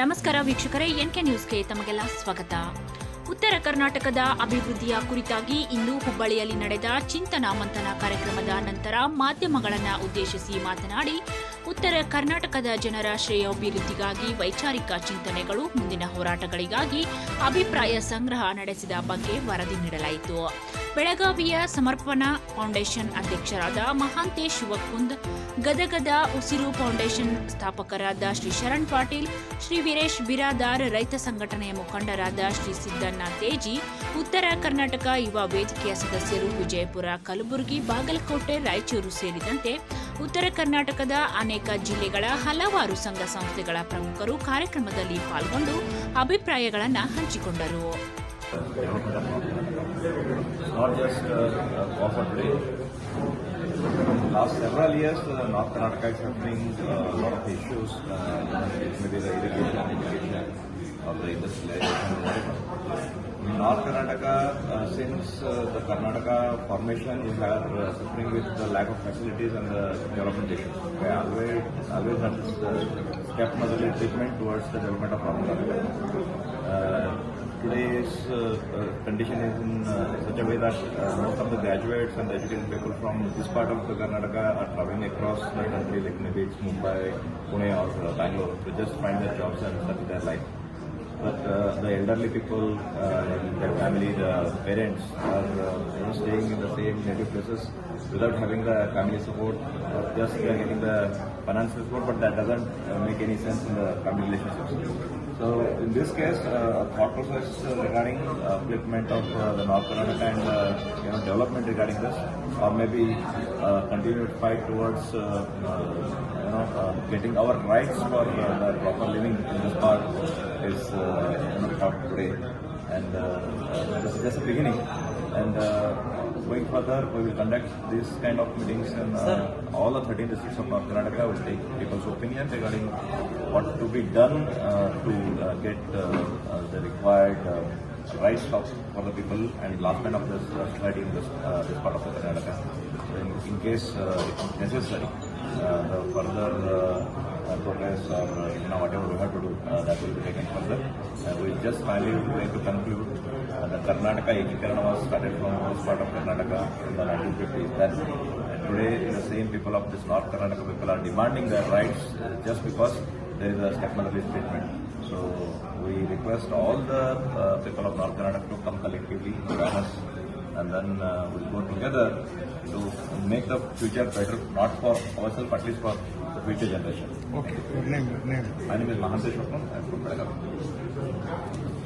ನಮಸ್ಕಾರ ವೀಕ್ಷಕರೇ, ಎನ್ಕೆ ನ್ಯೂಸ್ಗೆ ತಮಗೆಲ್ಲ ಸ್ವಾಗತ. ಉತ್ತರ ಕರ್ನಾಟಕದ ಅಭಿವೃದ್ಧಿಯ ಕುರಿತಾಗಿ ಇಂದು ಹುಬ್ಬಳ್ಳಿಯಲ್ಲಿ ನಡೆದ ಚಿಂತನ ಮಂಥನ ಕಾರ್ಯಕ್ರಮದ ನಂತರ ಮಾಧ್ಯಮಗಳನ್ನು ಉದ್ದೇಶಿಸಿ ಮಾತನಾಡಿ, ಉತ್ತರ ಕರ್ನಾಟಕದ ಜನರ ಶ್ರೇಯೋಭಿವೃದ್ಧಿಗಾಗಿ ವೈಚಾರಿಕ ಚಿಂತನೆಗಳು ಮುಂದಿನ ಹೋರಾಟಗಳಿಗಾಗಿ ಅಭಿಪ್ರಾಯ ಸಂಗ್ರಹ ನಡೆಸಿದ ಬಗ್ಗೆ ವರದಿ ನೀಡಲಾಯಿತು. ಬೆಳಗಾವಿಯ ಸಮರ್ಪಣಾ ಫೌಂಡೇಶನ್ ಅಧ್ಯಕ್ಷರಾದ ಮಹಾಂತೇಶ್ ಶಿವಕುಂದ್, ಗದಗದ ಉಸಿರು ಫೌಂಡೇಶನ್ ಸ್ಥಾಪಕರಾದ ಶ್ರೀ ಶರಣ್ ಪಾಟೀಲ್, ಶ್ರೀ ವೀರೇಶ್ ಬಿರಾದಾರ್ ರೈತ ಸಂಘಟನೆಯ ಮುಖಂಡರಾದ ಶ್ರೀ ಸಿದ್ದಣ್ಣ ತೇಜಿ, ಉತ್ತರ ಕರ್ನಾಟಕ ಯುವ ವೇದಿಕೆಯ ಸದಸ್ಯರು ವಿಜಯಪುರ ಕಲಬುರಗಿ, ಬಾಗಲಕೋಟೆ, ರಾಯಚೂರು ಸೇರಿದಂತೆ ಉತ್ತರ ಕರ್ನಾಟಕದ ಅನೇಕ ಜಿಲ್ಲೆಗಳ ಹಲವಾರು ಸಂಘ ಸಂಸ್ಥೆಗಳ ಪ್ರಮುಖರು ಕಾರ್ಯಕ್ರಮದಲ್ಲಿ ಪಾಲ್ಗೊಂಡು ಅಭಿಪ್ರಾಯಗಳನ್ನು ಹಂಚಿಕೊಂಡರು. It's not just uh, uh, offer today. Last several years, uh, North Karnataka is suffering uh, a lot of issues, uh, maybe the irrigation, or the industrialization, whatever. In North Karnataka, uh, since uh, the Karnataka formation, we are uh, suffering with the lack of facilities and the development issues. We always, always had this, uh, kept motherly treatment towards the development of North Karnataka. Uh, today's uh, uh, condition is in uh, such a way that most of the graduates and educated people from this part of Karnataka are traveling across the country, like maybe it's Mumbai, Pune, or Bangalore, to just find their jobs and settle their life. But uh, the elderly people, uh, their family, the parents are uh, you know, staying in the same native places without having the family support. Or just they are getting the financial support, but that doesn't uh, make any sense in the family relationships. So in this case, uh, a thought process uh, regarding uh, of uh, the North Karnataka and uh, you know development regarding this, or maybe uh, continued fight towards uh, uh, you know uh, getting our rights for uh, proper living in this part is uh, talked today, and uh, uh, this is just a beginning. And uh, going further, we will conduct this kind of meetings in uh, all the 13 districts of North Karnataka. Will take people's opinion regarding what to be done uh, to uh, get uh, uh, the required uh, rights of, for the people and last man of this uh, society in this, uh, this part of the Karnataka. In, in case uh, it is necessary, uh, the further uh, uh, progress or uh, you know whatever we have to do, uh, that will be taken further. Uh, we just finally would like to conclude the Karnataka Ekikaran was started from this part of Karnataka in the 1950s. Then today the same people of this North Karnataka people are demanding their rights just because there is a stepmotherly treatment. So we request all the uh, people of North Karnataka to come collectively, join us, and then uh, we'll go together to make the future better, not for ourselves, at least for the future generation. Okay, name, name. My name is Mahantesh Vakam. I'm from Belagavi.